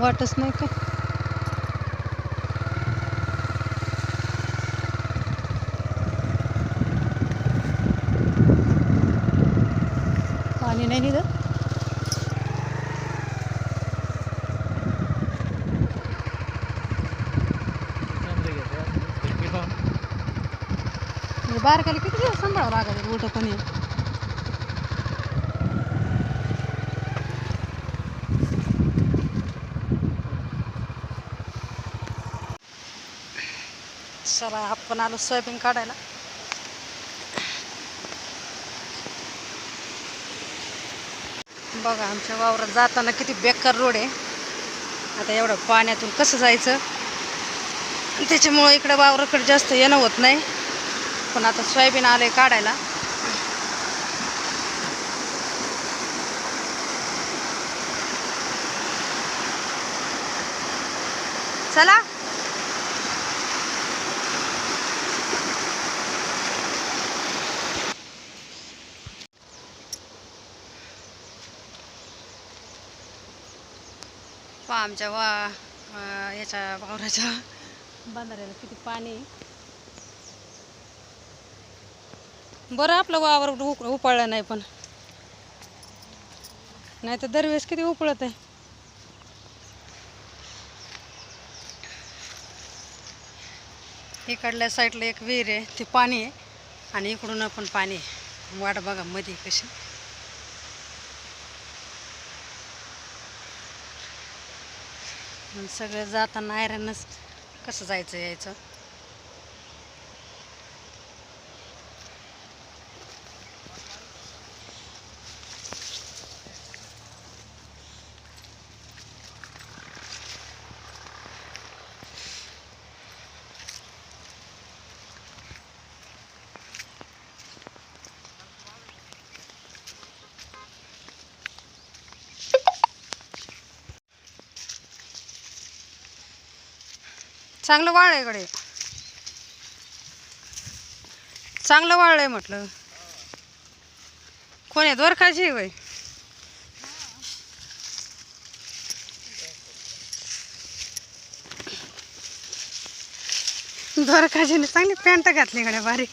वाटच नाही का? पाणी नाही निघत? बारकाला किती दिवस सांभाळावं लागत मोठं पाणी चला आपण आलो सोयाबीन काढायला? बघा आमच्या वावरात जाताना किती बेकार रोड आहे. आता एवढं पाण्यातून कसं जायचं? त्याच्यामुळं इकडं वावराकडे जास्त येणं होत नाही. पण आता सोयाबीन आले काढायला. चला. पहा आमच्या वा याच्या वावराच्या. बांधाऱ्याला किती पाणी बरं आपलं वावर उप उपाळलं नाही पण. नाही तर दरवेळेस किती उपळत आहे. इकडल्या साईडला एक विहीर आहे ते पाणी आहे आणि इकडून पण पाणी आहे. वाट बघा मध्ये कशी. सगळं जाताना आयरनच कसं जायचं यायचं? चांगलं वाळ आहे इकडे. चांगलं वाळ आहे म्हटलं. कोण आहे? द्वारकाची वय. द्वारकाजीने चांगली पॅन्ट घातली इकडे भारी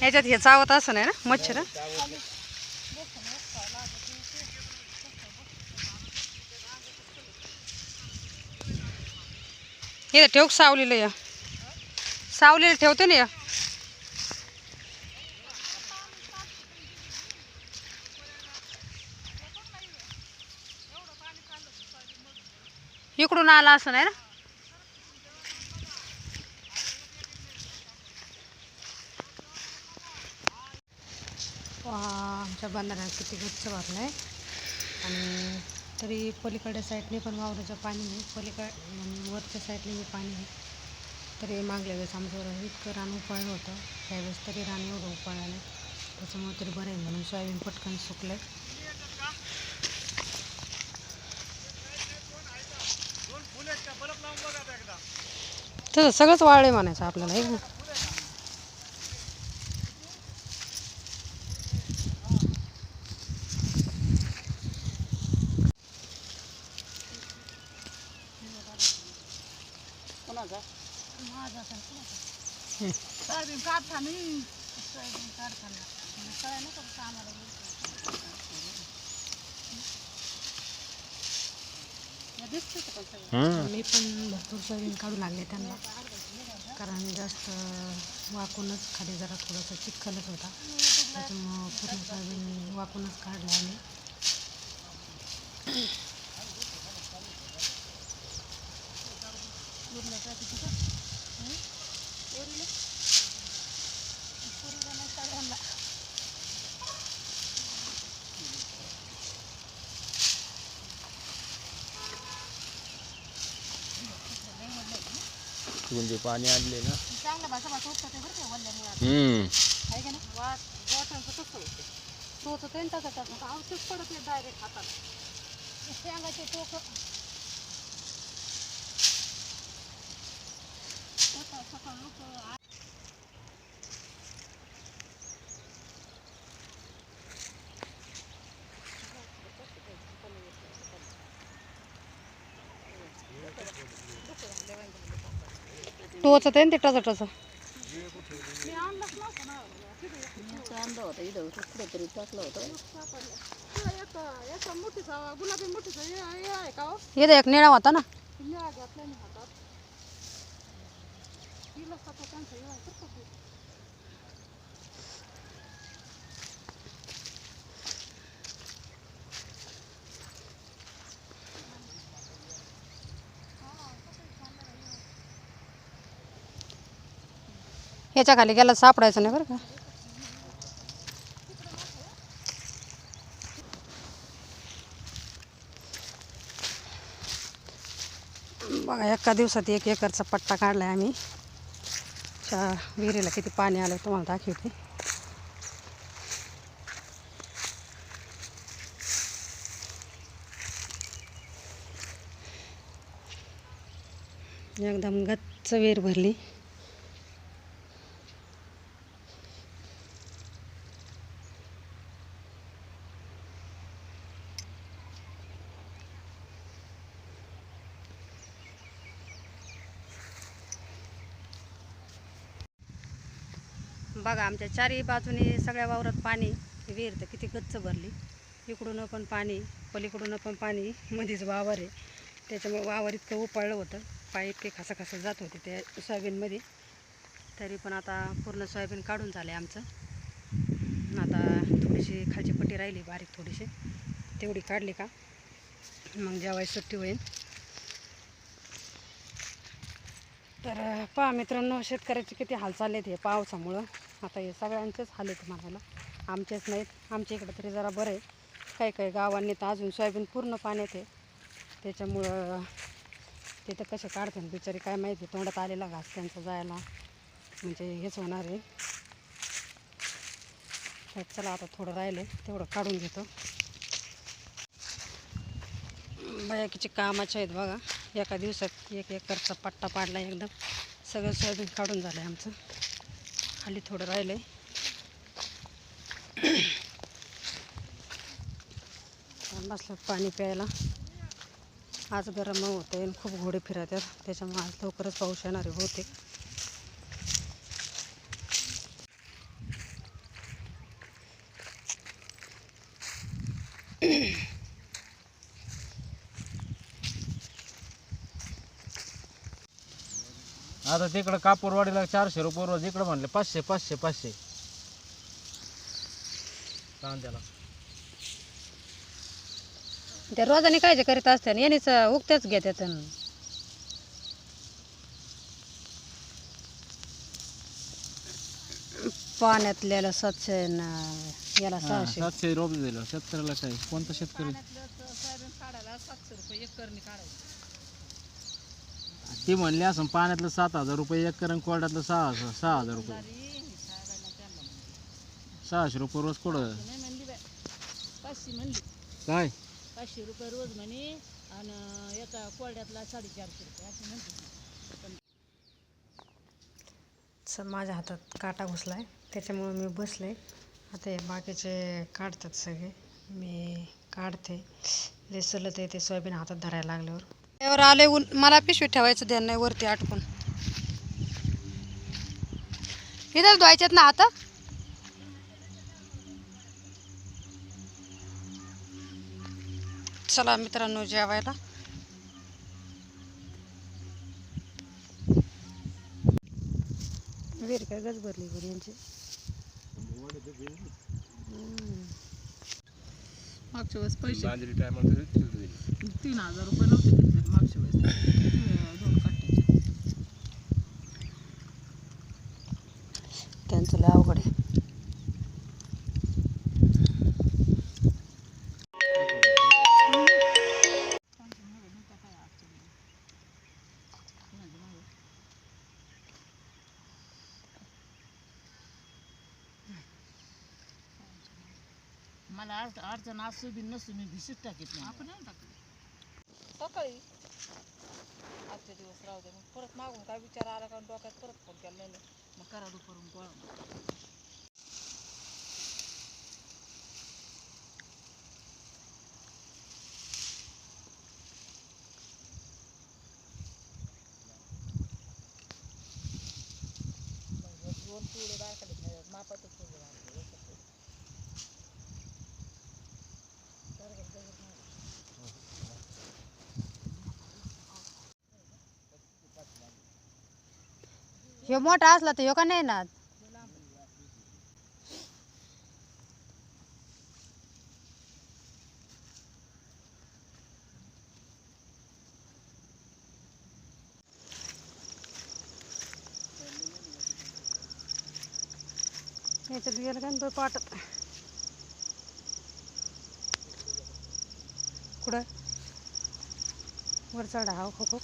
ह्याच्यात हे चावत असं नाही ना? मच्छर? हे ठेव सावलीला या. सावलीला ठेवते ना या. इकडून आला असं नाही ना? वा, आमच्या बंधाऱ्यात किती गच्च भरलं आहे आणि तरी पलीकडच्या साईडने पण वावराचं पाणी आहे. पलीकड वरच्या साईडने पाणी आहे. तरी मागल्या वेळेस आमचं इतकं रान उपाळलं होतं. त्यावेळेस तरी रान एवढं उपाळलं नाही त्याच्यामुळे तरी बरं आहे म्हणून सोयाबीन पटकन सुकलं तसं सगळंच वाळले म्हणायचं आपल्याला हे ना सोयाबीन काढताना कळायला आम्हाला? मी पण भरपूर सोयाबीन काढू लागले त्यांना. कारण जास्त वाकूनच खाली जरा थोडंसं चिखलच होता. त्याच्यामुळं पूर्ण सोयाबीन वाकूनच काढलं आम्ही उरलं तर किती का? हं? उरलं? उरलं नाही सगळ्यांना. म्हणजे पाणी आणले ना. चांगलं भाषा भाषा ते बरं आता. हम्म. आहे का नाही? वाट वाटांचं तसं होतं? तो तर त्यांचा त्याचा औषध पडत नाही डायरेक्ट हाताला. ते शेंगाचे टोक. टोचत आहे ना ते टच टच मी आणलंच नव्हतं ना तिथं आणलं होतं टाकलं होतं गुलाबी आहे का हो इथं एक निळा होता ना. निळा घेतला हातात तिला स्वतः त्यांचं हे आहे बरं का ते. याच्या खाली गेला सापडायचं नाही बरं का. बघा एका दिवसात एक एकरचा पट्टा काढलाय आम्ही. च्या विहिरीला किती पाणी आलं तुम्हाला दाखवते. एकदम गच्च विहीर भरली. बघा आमच्या चारही बाजूने सगळ्या वावरात पाणी विहीर तर किती गच्च भरली. इकडून पण पाणी पलीकडून पण पाणी मध्येच वावर आहे. त्याच्यामुळे वावर इतकं उपाळलं होतं. पाय इतके खासा जात होते त्या सोयाबीनमध्ये. तरी पण आता पूर्ण सोयाबीन काढून झालं आहे आमचं. आता थोडीशी खालची पट्टी राहिली बारीक थोडीशी. तेवढी काढली का? मग जेवायची सुट्टी होईल. तर पहा मित्रांनो शेतकऱ्याचे किती हाल आहेत हे पावसामुळं. आता हे सगळ्यांचेच हाल आहेत म्हणायला. आमचेच नाहीत. आमच्या इकडं तरी जरा बरं आहे. काही काही गावांनी तर अजून सोयाबीन पूर्ण पाण्यात आहे. त्याच्यामुळं ते तर कसे काढतात बिचारी काय माहिती. तोंडात आलेला घास त्यांचा जायला. म्हणजे हेच होणार आहे. तर चला आता थोडं राहिलं. तेवढं काढून घेतो. बयाकीचे कामाचे आहेत बघा. एका दिवसात एक एकरचा पट्टा पाडला एकदम. सगळं सोयाबीन काढून झालं आहे आमचं. खाली थोडं राहिलं आहे बसलं पाणी प्यायला. आज गरम होतं आहे खूप घोडे फिरतात त्याच्यामुळे आज लवकरच पाऊस येणारे होते आता तिकडं कापूरवाडीला चारशे रुपये रोज इकडं म्हणले पाचशे पाचशे पाचशे. कांद्याला ते रोजाने काय जे करीत असते यांनीच उगत्याच घेतात पाण्यातल्याला न- याला हा, सहाशे. सातशे रुपये दिलं. शेतकऱ्याला काय? कोणता शेतकरी? सातशे रुपये एकरनी काढायचं. ते म्हणले असं पाण्यातलं सात हजार रुपये एक करण कोरड्यातलं सहा सहा हजार रुपये. सहाशे रुपये रोज कोड नाही म्हणली बाय पाचशे म्हणली काय? पाचशे रुपये रोज म्हणे आणि एका कोरड्यातला साडेचारशे रुपये असं म्हणते स माझ्या हातात काटा घुसलाय. त्याच्यामुळे मी बसले. आता हे बाकीचे काढतात सगळे. मी काढते. जे सलत आहे ते सोयाबीन हातात धरायला लागल्यावर. त्यावर आले ऊन. मला पिशवी ठेवायचं ध्यान नाही वरती आटकून. इथंच धुवायच्यात ना आता? चला मित्रांनो जेवायला. विहीर काय गज भरली यांची मागच्या वेळेस पैसे टायमाला तीन हजार रुपये नव्हते घेतले मागच्या वेळेस. मला अर्ध अडचण असू बी नसू मी भिशीत टाकीत नाही आपण सकाळी आजचे दिवस राहू दे मग परत मागून काय विचार आला का डोक्यात परत फोन केला मग करा दुपारून गोळा. ह्यो मोठा असला तर ह्यो का नाही ना याच्यात गेलं का तो पाटत कुठं? वर चढा हो खो